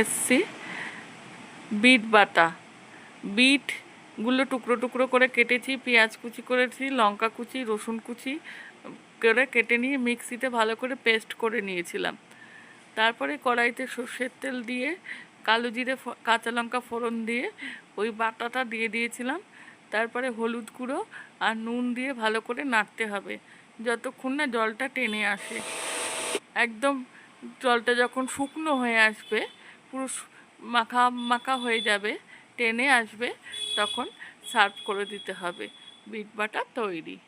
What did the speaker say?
এসেছি, বিট বাটা। বিটগুলো টুকরো টুকরো করে কেটেছি, পেঁয়াজ কুচি করেছি, লঙ্কা কুচি, রসুন কুচি করে কেটে নিয়ে মিক্সিতে ভালো করে পেস্ট করে নিয়েছিলাম। তারপরে কড়াইতে সর্ষের তেল দিয়ে, কালো জিরে কাঁচা লঙ্কা ফোড়ন দিয়ে ওই বাটাটা দিয়ে দিয়েছিলাম। তারপরে হলুদ গুঁড়ো আর নুন দিয়ে ভালো করে নাড়তে হবে, যতক্ষণ না জলটা টেনে আসে। একদম জলটা যখন শুকনো হয়ে আসবে পুরো শু- মাখা মাখা হয়ে যাবে, টেনে আসবে, তখন সার্ভ করে দিতে হবে। বিট বাটা তৈরি।